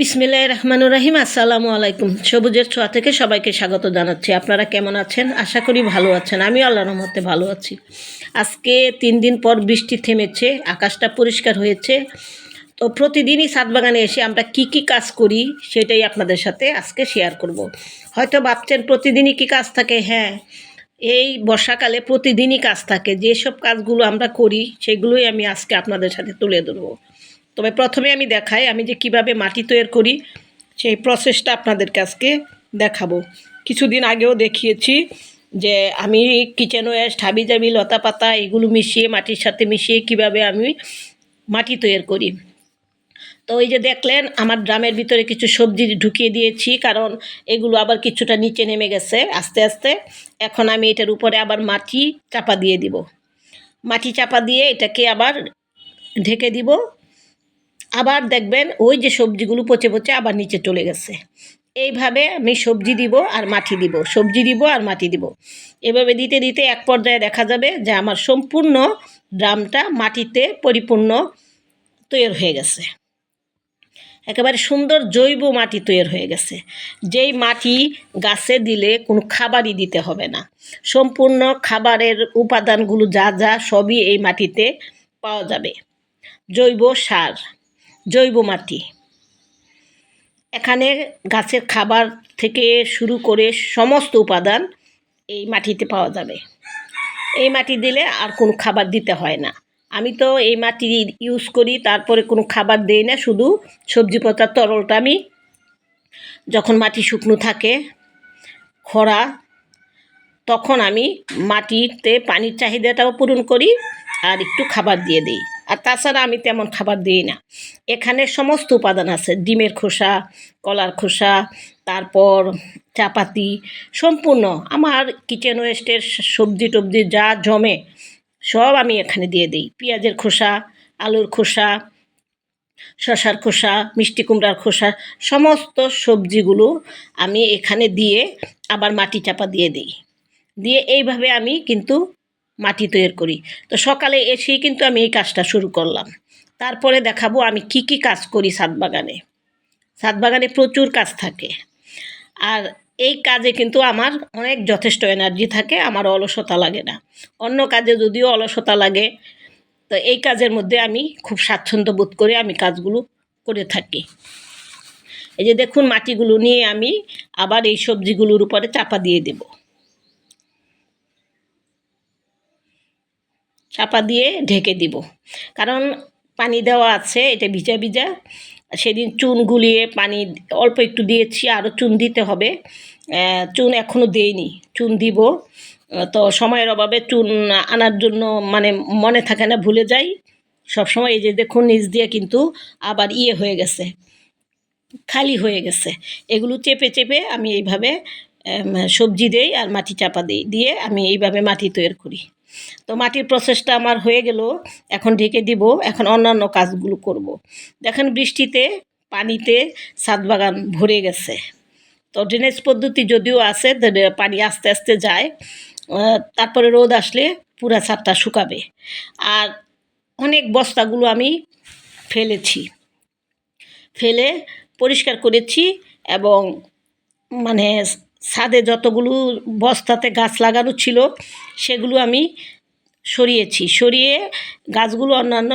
বিসমিল্লাহ রহমান রাহিম, আসসালামু আলাইকুম। সবুজের ছোঁয়া থেকে সবাইকে স্বাগত জানাচ্ছি। আপনারা কেমন আছেন? আশা করি ভালো আছেন। আমি আল্লাহর রহমতে ভালো আছি। আজকে তিন দিন পর বৃষ্টি থেমেছে, আকাশটা পরিষ্কার হয়েছে। তো প্রতিদিনই সাত বাগানে এসে আমরা কি কি কাজ করি সেটাই আপনাদের সাথে আজকে শেয়ার করব। হয়তো ভাবছেন, প্রতিদিনই কি কাজ থাকে? হ্যাঁ এই বর্ষাকালে প্রতিদিনই কাজ থাকে। যেসব কাজগুলো আমরা করি, সেগুলোই আমি আজকে আপনাদের সাথে তুলে ধরবো। তবে প্রথমে আমি দেখাই, আমি যে কীভাবে মাটি তৈরি করি, সেই প্রসেসটা আপনাদেরকে আজকে দেখাবো। কিছুদিন আগেও দেখিয়েছি যে আমি কিচেন ওয়েস্ট হাবিজাবি লতা পাতা এগুলো মিশিয়ে, মাটির সাথে মিশিয়ে কীভাবে আমি মাটি তৈরি করি। তো ওই যে দেখলেন, আমার ড্রামের ভিতরে কিছু সবজি ঢুকিয়ে দিয়েছি, কারণ এগুলো আবার কিছুটা নিচে নেমে গেছে আস্তে আস্তে। এখন আমি এটার উপরে আবার মাটি চাপা দিয়ে দিব। মাটি চাপা দিয়ে এটাকে আবার ঢেকে দিব। আবার দেখবেন ওই যে সবজিগুলো পচে পচে আবার নিচে চলে গেছে। এইভাবে আমি সবজি দিব আর মাটি দিব, সবজি দিব আর মাটি দিব। এভাবে দিতে দিতে এক পর্যায়ে দেখা যাবে যে আমার সম্পূর্ণ ড্রামটা মাটিতে পরিপূর্ণ তৈরি হয়ে গেছে। একেবারে সুন্দর জৈব মাটি তৈরি হয়ে গেছে। যেই মাটি গাছে দিলে কোনো খাবারই দিতে হবে না। সম্পূর্ণ খাবারের উপাদানগুলো যা যা সবই এই মাটিতে পাওয়া যাবে। জৈব সার। জৈব মাটি এখানে গাছের খাবার থেকে শুরু করে সমস্ত উপাদান এই মাটিতে পাওয়া যাবে। এই মাটি দিলে আর কোনো খাবার দিতে হয় না। আমি তো এই মাটি ইউজ করি, তারপরে কোনো খাবার দেই না, শুধু সবজি পাতার তরলটা আমি যখন মাটি শুকনো থাকে, খরা, তখন আমি মাটিতে পানির চাহিদাটাও পূরণ করি আর একটু খাবার দিয়ে দিই। আর তাছাড়া আমি তেমন খাবার দিই না। এখানে সমস্ত উপাদান আছে, ডিমের খোসা, কলার খোসা, তারপর চাপাতি, সম্পূর্ণ। আমার কিচেন ওয়েস্টের সবজি টবজি যা জমে, সব আমি এখানে দিয়ে দিই। পেঁয়াজের খোসা, আলুর খোসা শশার খোসা, মিষ্টি কুমড়ার খোসা, সমস্ত সবজিগুলো আমি এখানে দিয়ে আবার মাটি চাপা দিয়ে দিই। দিয়ে এইভাবে আমি কিন্তু মাটি তৈরি করি। তো সকালে এসেই কিন্তু আমি এই কাজটা শুরু করলাম। তারপরে দেখাবো আমি কি কি কাজ করি ছাদ বাগানে ছাদ বাগানে প্রচুর কাজ থাকে। আর এই কাজে কিন্তু আমার অনেক যথেষ্ট এনার্জি থাকে, আমার অলসতা লাগে না। অন্য কাজে যদিও অলসতা লাগে, তো এই কাজের মধ্যে আমি খুব স্বাচ্ছন্দ্য বোধ করে আমি কাজগুলো করে থাকি। এই যে দেখুন, মাটিগুলো নিয়ে আমি আবার এই সবজিগুলোর উপরে চাপা দিয়ে দেবো। চাপা দিয়ে ঢেকে দিব। কারণ পানি দেওয়া আছে, এটা ভিজা ভিজা। সেদিন চুন গুলিয়ে পানি অল্প একটু দিয়েছি আরও চুন দিতে হবে। চুন এখনও দেইনি, চুন দিব। তো সময়ের অভাবে চুন আনার জন্য মানে মনে থাকে না, ভুলে যাই। সবসময় এই যে দেখুন, নিচ দিয়ে কিন্তু আবার ইয়ে হয়ে গেছে, খালি হয়ে গেছে। এগুলো চেপে চেপে আমি এইভাবে সবজি দেই আর মাটি চাপা দিই, দিয়ে আমি এইভাবে মাটি তৈরি করি। তো মাটির প্রসেসটা আমার হয়ে গেল, এখন ঢেকে দিব, এখন অন্যান্য কাজগুলো করব। দেখেন বৃষ্টিতে, পানিতে ছাদ বাগান ভরে গেছে। তো ড্রেনেজ পদ্ধতি যদিও আছে পানি আস্তে আস্তে যায় তারপরে রোদ আসলে পুরা ছাদটা শুকাবে। আর অনেক বস্তাগুলো আমি ফেলেছি। ফেলে পরিষ্কার করেছি এবং মানে ছাদে যতগুলো বস্তাতে গাছ লাগানো ছিল, সেগুলো আমি সরিয়েছি। সরিয়ে গাছগুলো অন্যান্য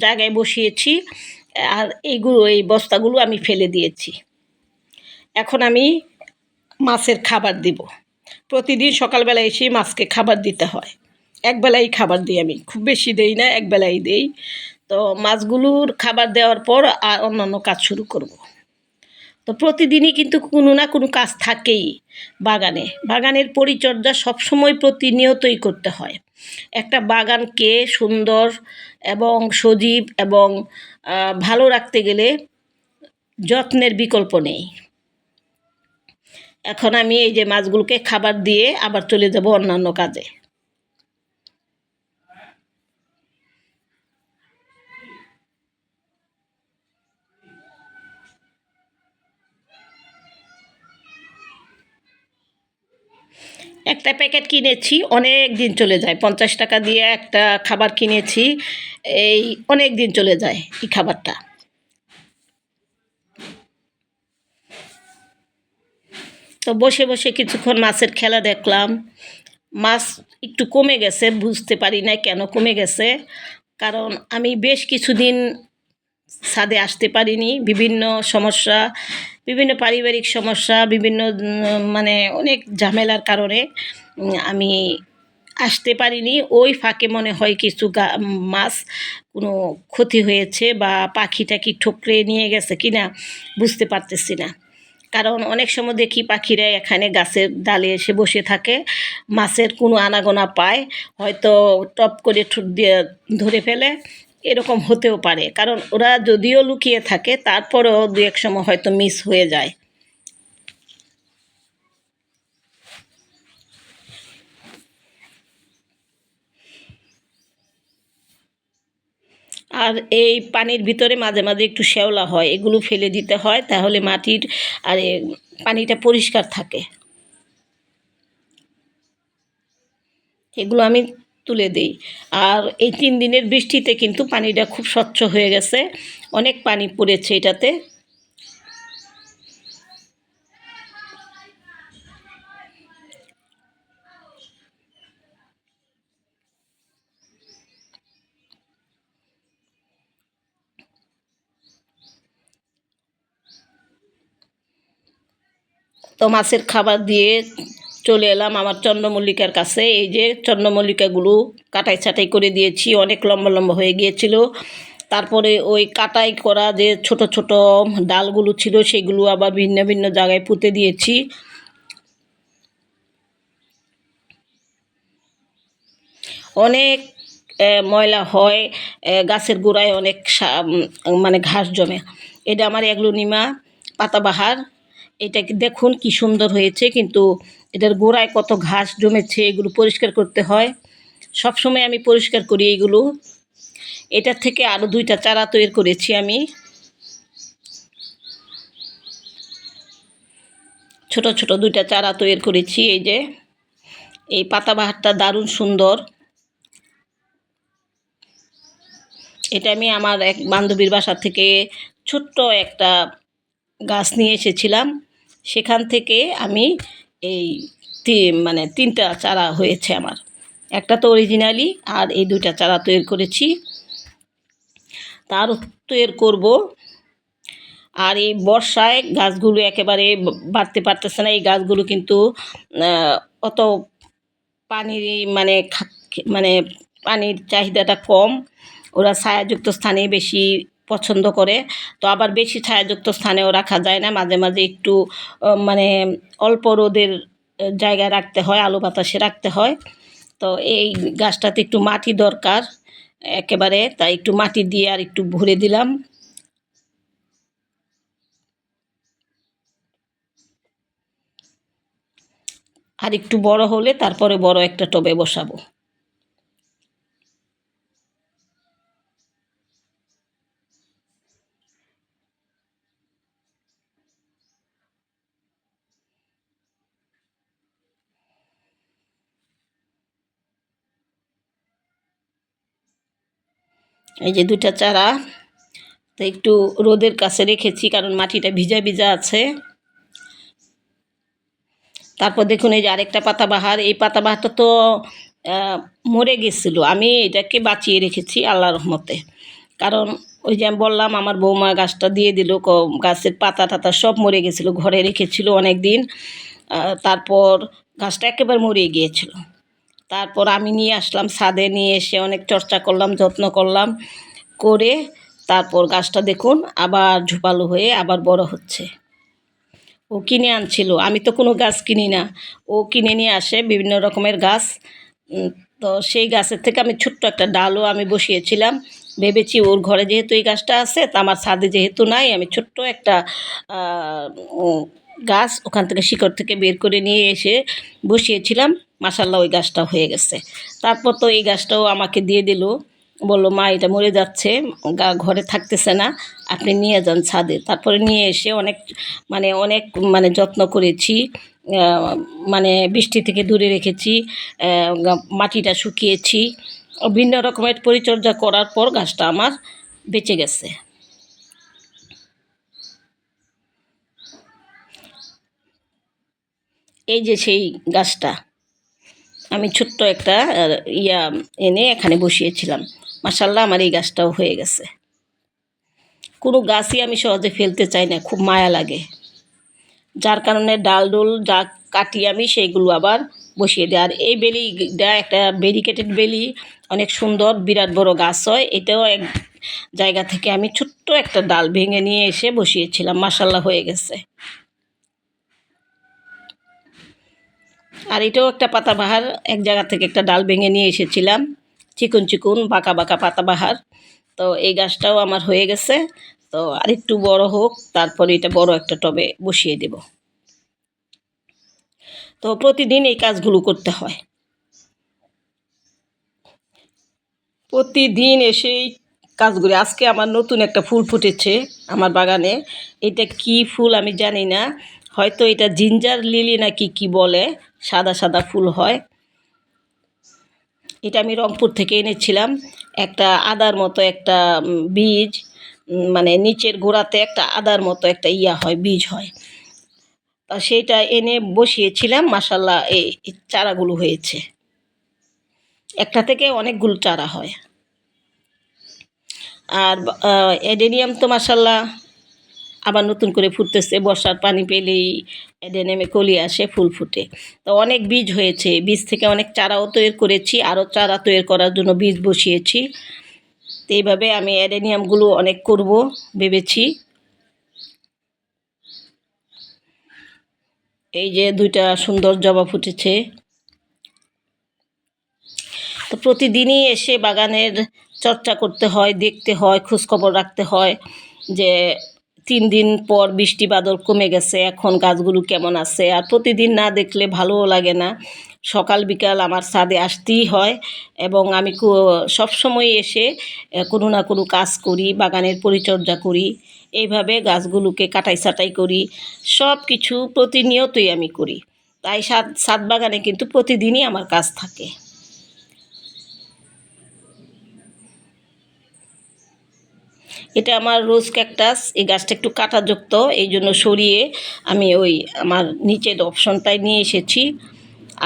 জায়গায় বসিয়েছি, আর এইগুলো, এই বস্তাগুলো আমি ফেলে দিয়েছি। এখন আমি মাছের খাবার দিব। প্রতিদিন সকালবেলা এসে মাছকে খাবার দিতে হয়। একবেলাই খাবার দিই আমি। খুব বেশি দেই না, একবেলাই দেই। তো মাছগুলোর খাবার দেওয়ার পর আর অন্যান্য কাজ শুরু করব। তো প্রতিদিনই কিন্তু কোনো না কোনো কাজ থাকেই বাগানে। বাগানের পরিচর্যা সবসময় প্রতিনিয়তই করতে হয়। একটা বাগানকে সুন্দর এবং সজীব এবং ভালো রাখতে গেলে যত্নের বিকল্প নেই। এখন আমি এই যে মাছগুলোকে খাবার দিয়ে আবার চলে যাব অন্যান্য কাজে। একটা প্যাকেট কিনেছি, অনেক দিন চলে যায়। পঞ্চাশ টাকা দিয়ে একটা খাবার কিনেছি, এই অনেক দিন চলে যায় এই খাবারটা। তো বসে বসে কিছুক্ষণ মাছের খেলা দেখলাম। মাছ একটু কমে গেছে, বুঝতে পারি না কেন কমে গেছে। কারণ আমি বেশ কিছুদিন ছাদে আসতে পারিনি। বিভিন্ন সমস্যা, বিভিন্ন পারিবারিক সমস্যা, বিভিন্ন মানে অনেক ঝামেলার কারণে আমি আসতে পারিনি। ওই ফাঁকে মনে হয় কিছু মাছ কোনো ক্ষতি হয়েছে বা পাখি টাকি ঠোকরে নিয়ে গেছে কিনা বুঝতে পারতেছি না। কারণ অনেক সময় দেখি পাখিরা এখানে গাছের ডালে এসে বসে থাকে, মাছের কোনো আনাগোনা পায়, হয়তো টপ করে ঠুট দিয়ে ধরে ফেলে এরকম হতেও পারে। কারণ ওরা যদিও লুকিয়ে থাকে, তারপরেও দু এক সময় হয়তো মিস হয়ে যায়। আর এই পানির ভিতরে মাঝে মাঝে একটু শ্যাওলা হয়, এগুলো ফেলে দিতে হয়, তাহলে মাটির আর পানিটা পরিষ্কার থাকে। এগুলো আমি তুলে দেই। আর এই তিন দিনের বৃষ্টিতে কিন্তু পানিটা খুব স্বচ্ছ হয়ে গেছে। অনেক পানি পড়েছে এটাতে। তো মাছের খাবার দিয়ে চলে এলাম আমার চন্দ্রমল্লিকার কাছে। এই যে চন্দ্রমল্লিকাগুলো কাটাই ছাটাই করে দিয়েছি, অনেক লম্বা লম্বা হয়ে গিয়েছিল। তারপরে ওই কাটাই করা যে ছোট ছোট ডালগুলো ছিল, সেগুলো আবার ভিন্ন ভিন্ন জায়গায় পুঁতে দিয়েছি। অনেক ময়লা হয় গাছের গোড়ায় অনেক মানে ঘাস জমে। এটা আমার এগলোনিমা পাতাবাহার। এটা কি দেখুন কি সুন্দর হয়েছে, কিন্তু এটার গোড়ায় কত ঘাস জমেছে, এগুলো পরিষ্কার করতে হয়। সবসময় আমি পরিষ্কার করি এগুলো। এটার থেকে আরও দুইটা চারা তৈরি করেছি আমি। ছোট ছোট দুইটা চারা তৈরি করেছি, এই যে। এই পাতাবাহারটা দারুণ সুন্দর। এটা আমি আমার এক বান্ধবীর বাসা থেকে ছোট্ট একটা গাছ নিয়ে এসেছিলাম। সেখান থেকে আমি এই মানে তিনটা চারা হয়েছে আমার। একটা তো অরিজিনালি আর এই দুইটা চারা তৈরি করেছি। তার তৈরি করব। আর এই বর্ষায় গাছগুলো একেবারে বাড়তে পারতেছে না। এই গাছগুলো কিন্তু অত পানি মানে মানে পানির চাহিদাটা কম। ওরা ছায়াযুক্ত স্থানে বেশি পছন্দ করে। তো আবার বেশি ছায়াযুক্ত স্থানেও রাখা যায় না। মাঝে মাঝে একটু মানে অল্প রোদের জায়গায় রাখতে হয়, আলো বাতাসে রাখতে হয়। তো এই গাছটাতে একটু মাটি দরকার একেবারে, তাই একটু মাটি দিয়ে আর একটু ভরে দিলাম। আর একটু বড় হলে তারপরে বড় একটা টবে বসাবো। এই যে দুটা চারা, তো একটু রোদের কাছে রেখেছি, কারণ মাটিটা ভিজা ভিজা আছে। তারপর দেখুন এই যে আরেকটা পাতাবাহার, এই পাতাবাহারটা তো মরে গেছিল। আমি এটাকে বাঁচিয়ে রেখেছি আল্লাহ রহমতে। কারণ ওই যে আমি বললাম, আমার বৌমা গাছটা দিয়ে দিল গাছের পাতা টাতা সব মরে গেছিল, ঘরে রেখেছিল অনেক দিন তারপর গাছটা একেবারে মরে গিয়েছিল। তারপর আমি নিয়ে আসলাম, ছাদে নিয়ে এসে অনেক চর্চা করলাম, যত্ন করলাম, করে তারপর গাছটা দেখুন আবার ঝোপালো হয়ে আবার বড় হচ্ছে। ও কিনে আনছিল, আমি তো কোনো গাছ কিনি না। ও কিনে নিয়ে আসে বিভিন্ন রকমের গাছ। তো সেই গাছের থেকে আমি ছোট্ট একটা ডালও আমি বসিয়েছিলাম। ভেবেছি ওর ঘরে যেহেতু এই গাছটা আছে, তা আমার ছাদে যেহেতু নাই, আমি ছোট্ট একটা গাছ ওখান থেকে শিকড় থেকে বের করে নিয়ে এসে বসিয়েছিলাম। মাসাল্লাহ ওই গাছটা হয়ে গেছে। তারপর তো এই গাছটাও আমাকে দিয়ে দিল। বলল, মা, এটা মরে যাচ্ছে, গা- ঘরে থাকতেছে না, আপনি নিয়ে যান ছাদে। তারপরে নিয়ে এসে অনেক মানে অনেক মানে যত্ন করেছি মানে বৃষ্টি থেকে দূরে রেখেছি মাটিটা শুকিয়েছি। ভিন্ন রকমের পরিচর্যা করার পর গাছটা আমার বেঁচে গেছে। এই যে সেই গাছটা। আমি ছোট্ট একটা ইয়া এনে এখানে বসিয়েছিলাম। মাসাল্লাহ আমার এই গাছটাও হয়ে গেছে। কোনো গাছই আমি সহজে ফেলতে চাই না, খুব মায়া লাগে। যার কারণে ডাল ডোল যা কাটি আমি, সেইগুলো আবার বসিয়ে দিই। আর এই বেলিটা একটা ব্যারিকেটেড বেলি, অনেক সুন্দর, বিরাট বড় গাছ হয়, এটাও এক জায়গা থেকে আমি ছোট্ট একটা ডাল ভেঙে নিয়ে এসে বসিয়েছিলাম। মাসাল্লাহ হয়ে গেছে। আর এটাও একটা পাতাবাহার। এক জায়গা থেকে একটা ডাল ভেঙে নিয়ে এসেছিলাম। চিকুন চিকুন, বাঁকা বাঁকা পাতাবাহার। তো এই গাছটাও আমার হয়ে গেছে। তো আর একটু বড় হোক, তারপরে এটা বড় একটা টবে বসিয়ে দেব। তো প্রতিদিন এই কাজগুলো করতে হয়। প্রতিদিন এসেই কাজগুলি। আজকে আমার নতুন একটা ফুল ফুটেছে আমার বাগানে। এটা কি ফুল আমি জানি না। হয়তো এটা জিঞ্জার লিলি নাকি কি বলে, সাদা সাদা ফুল হয়। এটা আমি রংপুর থেকে এনেছিলাম। একটা আদার মতো একটা বীজ মানে নিচের গোড়াতে একটা আদার মতো একটা ইয়া হয়, বীজ হয়। তা সেইটা এনে বসিয়েছিলাম মাসাল্লাহ এই চারাগুলো হয়েছে। একটা থেকে অনেকগুলো চারা হয়। আর এডেনিয়াম তো মাসাল্লাহ আবার নতুন করে ফুটতেছে, বর্ষার পানি পেলেই এডেনিয়ামে কলি আসে, ফুল ফুটে। তো অনেক বীজ হয়েছে, বীজ থেকে অনেক চারাও তৈরি করেছি, আরও চারা তৈরি করার জন্য বীজ বসিয়েছি। তো এইভাবে আমি অ্যাডেনিয়ামগুলো অনেক করব ভেবেছি। এই যে দুইটা সুন্দর জবা ফুটেছে। তো প্রতিদিনই এসে বাগানের চর্চা করতে হয়, দেখতে হয়, খোঁজখবর রাখতে হয় যে তিন দিন পর বৃষ্টি বাদল কমে গেছে, এখন গাছগুলো কেমন আছে? আর প্রতিদিন না দেখলে ভালোও লাগে না। সকাল বিকাল আমার ছাদে আসতেই হয় এবং আমি সবসময় এসে কোনো না কোনো কাজ করি, বাগানের পরিচর্যা করি, এইভাবে গাছগুলোকে কাটাই ছাটাই করি সব কিছু প্রতিনিয়তই আমি করি। তাই সাত সাত বাগানে কিন্তু প্রতিদিনই আমার কাজ থাকে। এটা আমার রোজ ক্যাকটাস, এই গাছটা একটু কাটাযুক্ত, এই জন্য সরিয়ে আমি ওই আমার নিচের অপশনটাই নিয়ে এসেছি।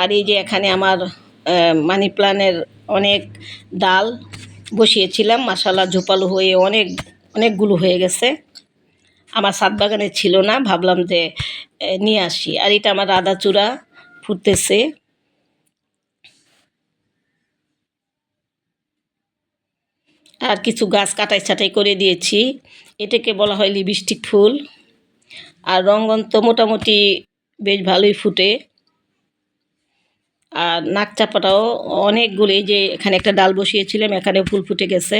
আর এই যে এখানে আমার মানি প্লান্টের অনেক ডাল বসিয়েছিলাম মাসালা ঝোপালো হয়ে অনেক, অনেকগুলো হয়ে গেছে। আমার সাত বাগানে ছিল না, ভাবলাম যে নিয়ে আসি। আর এটা আমার রাধা চূড়া ফুটতেছে। আর কিছু গাছ কাটাই ছাটাই করে দিয়েছি। এটাকে বলা হয় লিপস্টিক ফুল। আর রঙ্গন তো মোটামুটি বেশ ভালোই ফুটে। আর নাক চাপাটাও অনেকগুলো যে এখানে একটা ডাল বসিয়েছিলাম, এখানে ফুল ফুটে গেছে।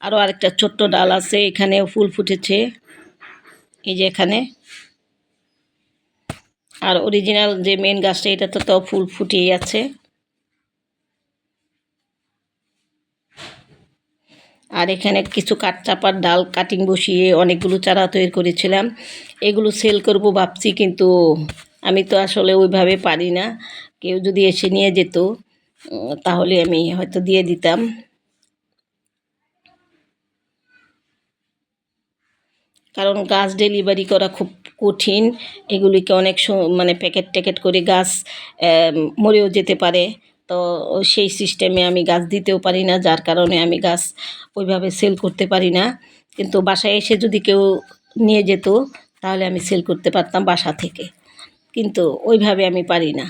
আরও আরেকটা ছোট্ট ডাল আছে, এখানেও ফুল ফুটেছে। এই যে এখানে। আর অরিজিনাল যে মেন গাছটা, এটাতে তো ফুল ফুটিয়ে আছে। আর এখানে কিছু কাঠ চাপার ডাল কাটিং বসিয়ে অনেকগুলো চারা তৈরি করেছিলাম। এগুলো সেল করব ভাবছি, কিন্তু আমি তো আসলে ওইভাবে পারি না। কেউ যদি এসে নিয়ে যেত তাহলে আমি হয়তো দিয়ে দিতাম। কারণ গাছ ডেলিভারি করা খুব কঠিন। এগুলিকে অনেক মানে প্যাকেট ট্যাকেট করে গাছ মরেও যেতে পারে। তো সেই সিস্টেমে আমি গাছ দিতেও পারি না, যার কারণে আমি গাছ ওইভাবে সেল করতে পারি না। কিন্তু বাসায় এসে যদি কেউ নিয়ে যেত, তাহলে আমি সেল করতে পারতাম বাসা থেকে। কিন্তু ওইভাবে আমি পারি না।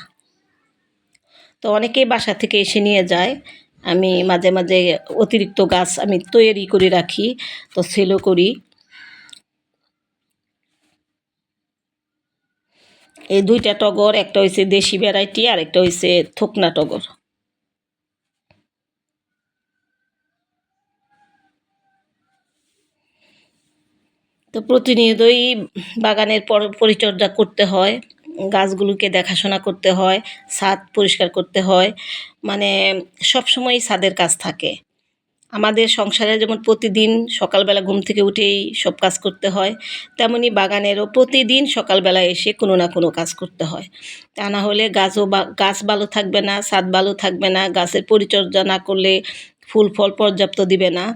তো অনেকেই বাসা থেকে এসে নিয়ে যায়। আমি মাঝে মাঝে অতিরিক্ত গাছ আমি তৈরি করে রাখি, তো সেলও করি। এই দুইটা টগর, একটা হয়েছে দেশি ভ্যারাইটি আর একটা হয়েছে থোকনা টগর। তো প্রতিনিয়তই বাগানের পর- পরিচর্যা করতে হয়, গাছগুলোকে দেখাশোনা করতে হয়, ছাদ পরিষ্কার করতে হয় মানে সবসময় ছাদের কাজ থাকে। আমাদের সংসারে যেমন প্রতিদিন সকালবেলা ঘুম থেকে উঠেই সব কাজ করতে হয়, তেমনি বাগানেরও প্রতিদিন সকালবেলা এসে কোনো না কোনো কাজ করতে হয়। তা না হলে গাছও গাছ ভালো থাকবে না ছাদ ভালো থাকবে না, গাছের পরিচর্যা না করলে ফুল ফল পর্যাপ্ত দিবে না।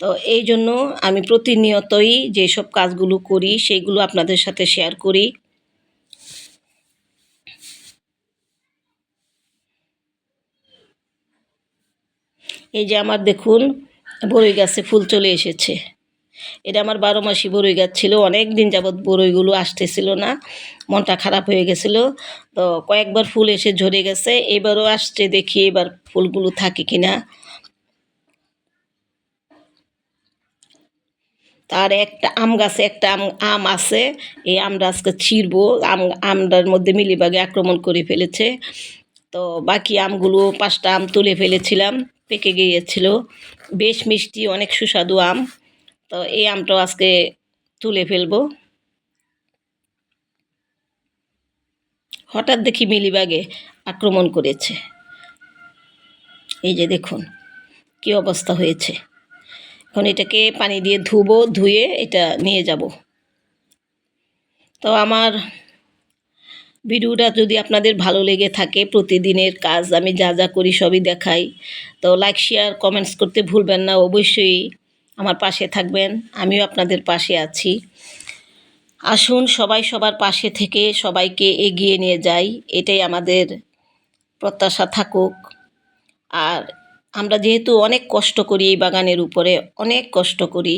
তো এই জন্য আমি প্রতিনিয়তই যেসব কাজগুলো করি সেইগুলো আপনাদের সাথে শেয়ার করি। এই যে আমার দেখুন, বরই গাছে ফুল চলে এসেছে। এটা আমার বারো মাসি বরই গাছ ছিল, অনেক দিন যাবৎ বরইগুলো আসতেছিল না, মনটা খারাপ হয়ে গেছিল। তো কয়েকবার ফুল এসে ঝরে গেছে, এবারও আসছে, দেখি এবার ফুলগুলো থাকে কিনা। তার একটা আম গাছে, একটা আম আম আছে, এই আমরা আজকে ছিঁড়বো, আম, আমটার মধ্যে মিলিবাগে আক্রমণ করে ফেলেছে। তো বাকি আমগুলো পাঁচটা আম তুলে ফেলেছিলাম। পেকে গিয়েছিল। বেশ মিষ্টি, অনেক সুস্বাদু আম। তো এই আমটাও আজকে তুলে ফেলব। হঠাৎ দেখি মিলিবাগে আক্রমণ করেছে। এই যে দেখুন, কি অবস্থা হয়েছে। এখন এটাকে পানি দিয়ে ধুবো, ধুয়ে এটা নিয়ে যাব। তো আমার ভিডিওটা যদি আপনাদের ভালো লেগে থাকে প্রতিদিনের কাজ, আমি যা যা করি সবই দেখাই। তো লাইক শেয়ার কমেন্টস করতে ভুলবেন না, অবশ্যই আমার পাশে থাকবেন, আমিও আপনাদের পাশে আছি। আসুন, সবাই সবার পাশে থেকে সবাইকে এগিয়ে নিয়ে যাই, এটাই আমাদের প্রত্যাশা থাকুক। আর আমরা যেহেতু অনেক কষ্ট করি এই বাগানের উপরে, অনেক কষ্ট করি,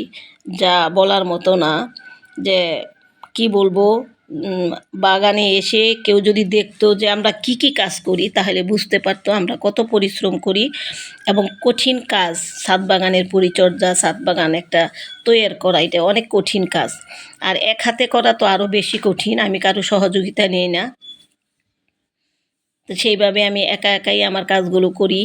যা বলার মতো না যে কি বলব বাগানে এসে কেউ যদি দেখতো যে আমরা কি কি কাজ করি, তাহলে বুঝতে পারতো আমরা কত পরিশ্রম করি এবং কঠিন কাজ, সাত বাগানের পরিচর্যা ছাদ বাগান একটা তৈরি করা, এটা অনেক কঠিন কাজ। আর এক হাতে করা তো আরও বেশি কঠিন, আমি কারও সহযোগিতা নিই না। তো সেইভাবে আমি একা একাই আমার কাজগুলো করি।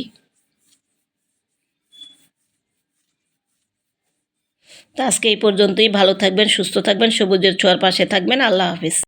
তো আজকে এই পর্যন্তই। ভালো থাকবেন সুস্থ থাকবেন সবুজের ছোঁয়ার পাশে থাকবেন। আল্লাহ হাফিজ।